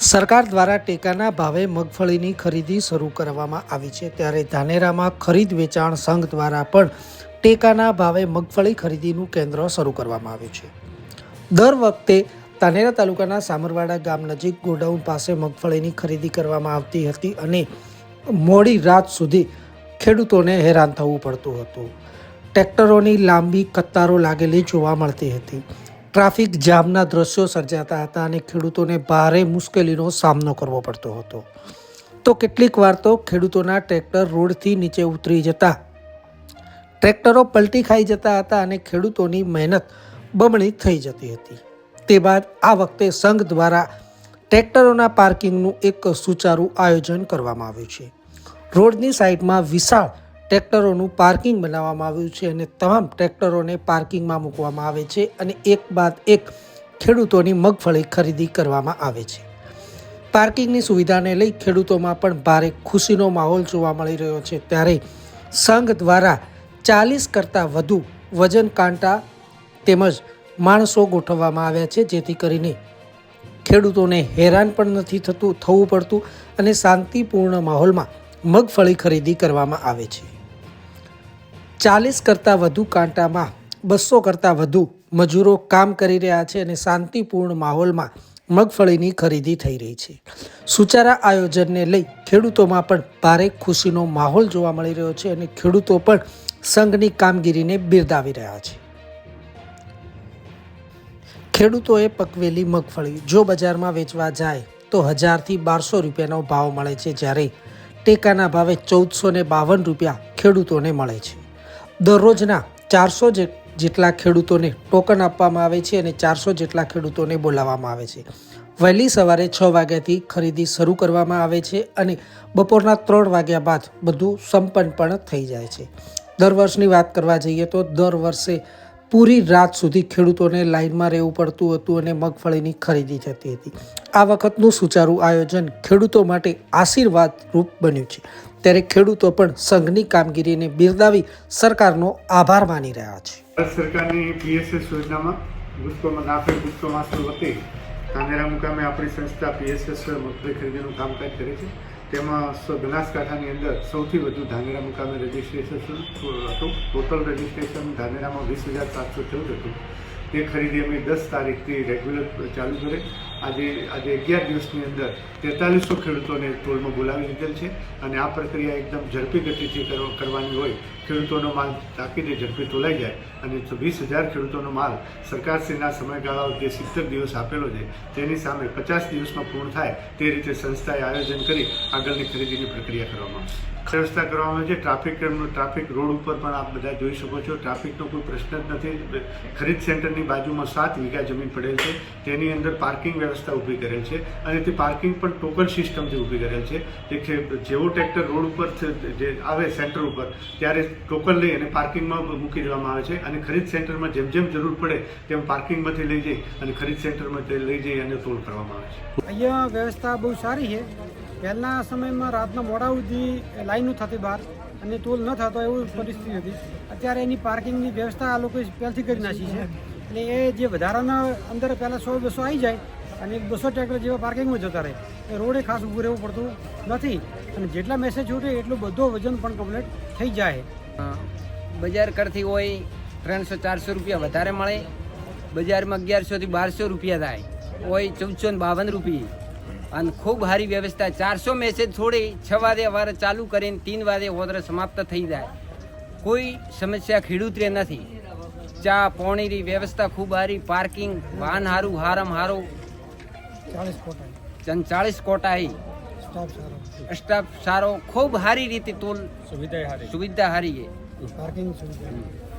સરકાર દ્વારા ટેકાના ભાવે મગફળીની ખરીદી શરૂ કરવામાં આવી છે ત્યારે ધાનેરામાં ખરીદ વેચાણ સંઘ દ્વારા પણ ટેકાના ભાવે મગફળી ખરીદીનું કેન્દ્ર શરૂ કરવામાં આવ્યું છે. દર વખતે ધાનેરા તાલુકાના સામરવાડા ગામ નજીક ગોડાઉન પાસે મગફળીની ખરીદી કરવામાં આવતી હતી અને મોડી રાત સુધી ખેડૂતોને હેરાન થવું પડતું હતું. ટ્રેક્ટરોની લાંબી કતારો લાગેલી જોવા મળતી હતી. ટ્રાફિક જામના દ્રશ્યો સર્જાતા હતા અને ખેડૂતોને ભારે મુશ્કેલીનો સામનો કરવો પડતો હતો. તો કેટલીક વાર તો ખેડૂતોના ટ્રેક્ટર રોડથી નીચે ઉતરી જતા, ટ્રેક્ટરો પલટી ખાઈ જતા હતા અને ખેડૂતોની મહેનત બમણી થઈ જતી હતી. તે બાદ આ વખતે સંઘ દ્વારા ટ્રેક્ટરોના પાર્કિંગનું એક સુચારું આયોજન કરવામાં આવ્યું છે. રોડની સાઈડમાં વિશાળ ટ્રેક્ટરોનું પાર્કિંગ બનાવવામાં આવ્યું છે અને તમામ ટ્રેક્ટરોને પાર્કિંગમાં મૂકવામાં આવે છે અને એક બાદ એક ખેડૂતોની મગફળી ખરીદી કરવામાં આવે છે. પાર્કિંગની સુવિધાને લઈ ખેડૂતોમાં પણ ભારે ખુશીનો માહોલ જોવા મળી રહ્યો છે. ત્યારે સંઘ દ્વારા ચાલીસ કરતાં વધુ વજન કાંટા તેમજ માણસો ગોઠવવામાં આવ્યા છે, જેથી કરીને ખેડૂતોને હેરાન પણ નથી થતું, થવું પડતું અને શાંતિપૂર્ણ માહોલમાં મગફળી ખરીદી કરવામાં આવે છે. ચાલીસ કરતાં વધુ કાંટામાં, બસો કરતાં વધુ મજૂરો કામ કરી રહ્યા છે અને શાંતિપૂર્ણ માહોલમાં મગફળીની ખરીદી થઈ રહી છે. સુચારા આયોજનને લઈ ખેડૂતોમાં પણ ભારે ખુશીનો માહોલ જોવા મળી રહ્યો છે અને ખેડૂતો પણ સંઘની કામગીરીને બિરદાવી રહ્યા છે. ખેડૂતોએ પકવેલી મગફળી જો બજારમાં વેચવા જાય, તો હજારથી બારસો રૂપિયાનો ભાવ મળે છે જ્યારે ટેકાના ભાવે ચૌદસો બાવન રૂપિયા ખેડૂતોને મળે છે. દરરોજના ચારસો જેટલા ખેડૂતોને ટોકન આપવામાં આવે છે અને ચારસો જેટલા ખેડૂતોને બોલાવવામાં આવે છે. વહેલી સવારે છ વાગ્યાથી ખરીદી શરૂ કરવામાં આવે છે અને બપોરના ત્રણ વાગ્યા બાદ બધું સંપન્ન પણ થઈ જાય છે. દર વર્ષની વાત કરવા જઈએ તો દર વર્ષે પૂરી રાત સુધી ખેડૂતોને લાઇનમાં રહેવું પડતું હતું અને મગફળીની ખરીદી થતી હતી. આ વખતનું સુચારું આયોજન ખેડૂતો માટે આશીર્વાદ રૂપ બન્યું છે. ત્યારે ખેડૂતો પણ સંઘની કામગીરીને બિરદાવી સરકારનો આભાર માની રહ્યા છે. ભારત સરકારની પીએસએસ યોજનામાં ગુસ્કોમાં નાફે ગુસ્કો માસ્ટર વતી ધાનેરા મુકામે આપણી સંસ્થા પીએસએસ મગફળી ખરીદીનું કામકાજ કરે છે. તેમાં બનાસકાંઠાની અંદર સૌથી વધુ ધાનેરા મુકામે રજિસ્ટ્રેશન હતું? ટોટલ રજિસ્ટ્રેશન ધાનેરામાં વીસ હજાર સાતસો ચૌદ હતું. તે ખરીદી અમે દસ તારીખથી રેગ્યુલર ચાલુ કરી. આજે આજે અગિયાર દિવસની અંદર તેતાલીસો ખેડૂતોને ટોલમાં બોલાવી લીધેલ છે અને આ પ્રક્રિયા એકદમ ઝડપી ગતિથી કરો- કરવાની હોય, ખેડૂતોનો માલ તાકીદે ઝડપી તોલાઈ જાય અને વીસ હજાર ખેડૂતોનો માલ સરકારશ્રીના સમયગાળાઓ જે સિત્તેર દિવસ આપેલો છે, તેની સામે પચાસ દિવસમાં પૂર્ણ થાય તે રીતે સંસ્થાએ આયોજન કરી આગળની ખરીદીની પ્રક્રિયા કરવામાં આવશે. વ્યવસ્થા કરવામાં આવે છે. ટ્રાફિક ટ્રાફિક રોડ ઉપર પણ આપ બધા જોઈ શકો છો. ટ્રાફિકનો કોઈ પ્રશ્ન જ નથી. ખરીદ સેન્ટરની બાજુમાં સાત વીઘા જમીન પડેલ છે. તેની અંદર પાર્કિંગ વ્યવસ્થા ઊભી કરેલ છે અને તે પાર્કિંગ પણ ટોકન સિસ્ટમથી ઊભી કરેલ છે. કે જેવો ટ્રેક્ટર રોડ ઉપર જે આવે સેન્ટર ઉપર, ત્યારે ટોકન લઈ અને પાર્કિંગમાં મૂકી દેવામાં આવે છે અને ખરીદ સેન્ટરમાં જેમ જેમ જરૂર પડે તેમ પાર્કિંગમાંથી લઈ જઈ અને ખરીદ સેન્ટરમાં લઈ જઈ અને તોડ કરવામાં આવે છે. અહીંયા વ્યવસ્થા બહુ સારી છે. પહેલાંના સમયમાં રાતના મોડા સુધી લાઈનો થતી બહાર અને ટોલ ન થતો એવું પરિસ્થિતિ હતી. અત્યારે એની પાર્કિંગની વ્યવસ્થા આ લોકોએ પહેલથી કરી નાખી છે. એટલે એ જે વધારાના અંદર પહેલાં સો બસો આવી જાય અને બસો ટ્રેક્ટર જેવા પાર્કિંગમાં જતા રહે. એ રોડે ખાસ ઊભું રહેવું પડતું નથી. અને જેટલા મેસેજ છૂટે એટલું બધો વજન પણ કમ્પ્લીટ થઈ જાય. બજાર કરતી હોય ત્રણસો, ચારસો રૂપિયા વધારે મળે. બજારમાં અગિયારસોથી બારસો રૂપિયા થાય. હોય ચૌદસો ને બાવન રૂપિયા. અને ખૂબ સારી વ્યવસ્થા. ચારસો મેસેજ છોડી છ વાગે વારે ચાલુ કરીને તીન વાગે ઓર્ડર સમાપ્ત થઈ જાય. કોઈ સમસ્યા ખેડૂતરે નથી. ચા પોણીની વ્યવસ્થા ખૂબ સારી પાર્કિંગ વાહન હારું હારમ હારું. ચાલીસ કોટા. સ્ટાફ સારો. ખૂબ સારી રીતે તોલ સુવિધા સારી સુવિધા સારી છે. પાર્કિંગ સુવિધા.